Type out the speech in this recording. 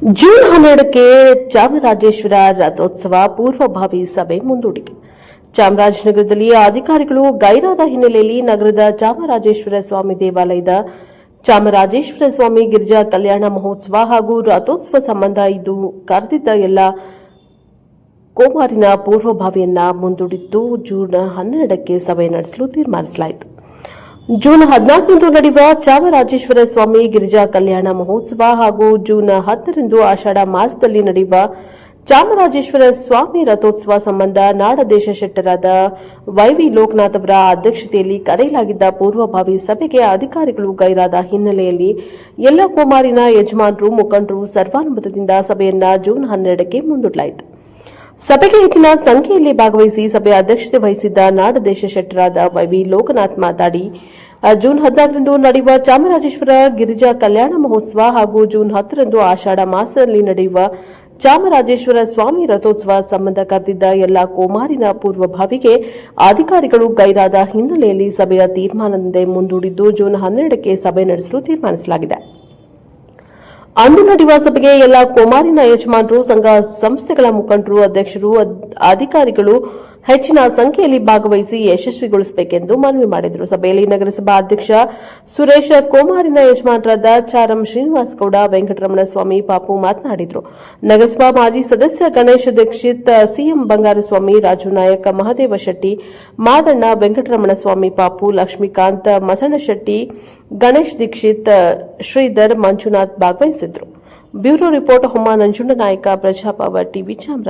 June ಹನ್ನೆರಡಕ್ಕೆ ಚಾಮರಾಜೇಶ್ವರ ರಥೋತ್ಸವ ಪೂರ್ವಭಾವಿ ಸಭೆ ಮುಂದೂಡಿಕೆ. ಚಾಮರಾಜನಗರದಲ್ಲಿ ಅಧಿಕಾರಿಗಳು ಗೈರಾದ ಹಿನ್ನೆಲೆಯಲ್ಲಿ ನಗರದ ಚಾಮರಾಜೇಶ್ವರ ಸ್ವಾಮಿ ದೇವಾಲಯದ ಚಾಮರಾಜೇಶ್ವರ ಸ್ವಾಮಿ ಗಿರಿಜಾ ಕಲ್ಯಾಣ ಮಹೋತ್ಸವ ಹಾಗೂ ರಥೋತ್ಸವ ಸಂಬಂಧ ಇದು ಕರೆದಿದ್ದ ಎಲ್ಲ ಕೋಮಾರಿನ ಪೂರ್ವಭಾವಿಯನ್ನ ಮುಂದೂಡಿದ್ದು ಜೂನ್ ಹನ್ನೆರಡಕ್ಕೆ ಸಭೆ ನಡೆಸಲು ತೀರ್ಮಾನಿಸಲಾಯಿತು. ಜೂನ್ ಹದಿನಾಲ್ಕರಂದು ನಡೆಯುವ ಚಾಮರಾಜೇಶ್ವರ ಸ್ವಾಮಿ ಗಿರಿಜಾ ಕಲ್ಯಾಣ ಮಹೋತ್ಸವ ಹಾಗೂ ಜೂನ್ ಹತ್ತರಂದು ಆಷಾಢ ಮಾಸದಲ್ಲಿ ನಡೆಯುವ ಚಾಮರಾಜೇಶ್ವರ ಸ್ವಾಮಿ ರಥೋತ್ಸವ ಸಂಬಂಧ ನಾಡದೇಶ ಶೆಟ್ಟರಾದ ವೈವಿ ಲೋಕನಾಥ್ ಅವರ ಅಧ್ಯಕ್ಷತೆಯಲ್ಲಿ ಕರೆಯಲಾಗಿದ್ದ ಪೂರ್ವಭಾವಿ ಸಭೆಗೆ ಅಧಿಕಾರಿಗಳು ಗೈರಾದ ಹಿನ್ನೆಲೆಯಲ್ಲಿ ಎಲ್ಲ ಕುಮಾರಿನ ಯಜಮಾನರು ಮುಖಂಡರು ಸರ್ವಾನುಮತದಿಂದ ಸಭೆಯನ್ನ ಜೂನ್ ಹನ್ನೆರಡಕ್ಕೆ ಮುಂದೂಡಲಾಯಿತು. ಸಭೆಗೆ ಹೆಚ್ಚಿನ ಸಂಖ್ಯೆಯಲ್ಲಿ ಭಾಗವಹಿಸಿ ಸಭೆಯ ಅಧ್ಯಕ್ಷತೆ ವಹಿಸಿದ್ದ ನಾಡದೇಶ ಶೆಟ್ಟರಾದ ವೈವಿ ಲೋಕನಾಥ್ ಮಾತಾಡಿ. ಜೂನ್ ಹದಿನಾಲ್ಕರಂದು ನಡೆಯುವ ಚಾಮರಾಜೇಶ್ವರ ಗಿರಿಜಾ ಕಲ್ಯಾಣ ಮಹೋತ್ಸವ ಹಾಗೂ ಜೂನ್ ಹತ್ತರಂದು ಆಷಾಢ ಮಾಸದಲ್ಲಿ ನಡೆಯುವ ಚಾಮರಾಜೇಶ್ವರ ಸ್ವಾಮಿ ರಥೋತ್ಸವ ಸಂಬಂಧ ಕರೆದಿದ್ದ ಎಲ್ಲ ಕೋಮಾರಿನ ಪೂರ್ವಭಾವಿಗೆ ಅಧಿಕಾರಿಗಳು ಗೈರಾದ ಹಿನ್ನೆಲೆಯಲ್ಲಿ ಸಭೆಯ ತೀರ್ಮಾನದಂತೆ ಮುಂದೂಡಿದ್ದು ಜೂನ್ ಹನ್ನೆರಡಕ್ಕೆ ಸಭೆ ನಡೆಸಲು ತೀರ್ಮಾನಿಸಲಾಗಿದೆ. ಅಂದು ನಡೆಯುವ ಸಭೆಗೆ ಎಲ್ಲ ಕೋಮಾರಿನ ಯಜಮಾನರು ಸಂಘ ಸಂಸ್ಥೆಗಳ ಮುಖಂಡರು ಅಧ್ಯಕ್ಷರು ಅಧಿಕಾರಿಗಳು ಹೆಚ್ಚಿನ ಸಂಖ್ಯೆಯಲ್ಲಿ ಭಾಗವಹಿಸಿ ಯಶಸ್ವಿಗೊಳಿಸಬೇಕೆಂದು ಮನವಿ ಮಾಡಿದರು. ಸಭೆಯಲ್ಲಿ ನಗರಸಭಾ ಅಧ್ಯಕ್ಷ ಸುರೇಶ ಕೋಮಾರಿನ ಯಜಮಾನರಾದ ಚಾರಂ ಶ್ರೀನಿವಾಸ್ ಗೌಡ ವೆಂಕಟರಮಣ ಸ್ವಾಮಿ ಪಾಪು ಮಾತನಾಡಿದರು. ನಗರಸಭಾ ಮಾಜಿ ಸದಸ್ಯ ಗಣೇಶ್ ದೀಕ್ಷಿತ್, ಸಿಎಂ ಬಂಗಾರಸ್ವಾಮಿ, ರಾಜು ನಾಯಕ ಮಹದೇವ ಶೆಟ್ಟಿ, ಮಾದಣ್ಣ ವೆಂಕಟರಮಣ ಸ್ವಾಮಿ ಪಾಪು ಲಕ್ಷ್ಮೀಕಾಂತ್ ಮಸಣಶೆಟ್ಟಿ ಗಣೇಶ್ ದೀಕ್ಷಿತ್, ಶ್ರೀಧರ್ ಮಂಜುನಾಥ್ ಭಾಗವಹಿಸಿದ್ರು ಬ್ಯೂರೋ ರಿಪೋರ್ಟ್, ಹೊಮ್ಮ ನಂಜುಂಡ ನಾಯಕ, ಪ್ರಜಾಪವ, ಟಿವಿ ಚಾಮರಾಜ.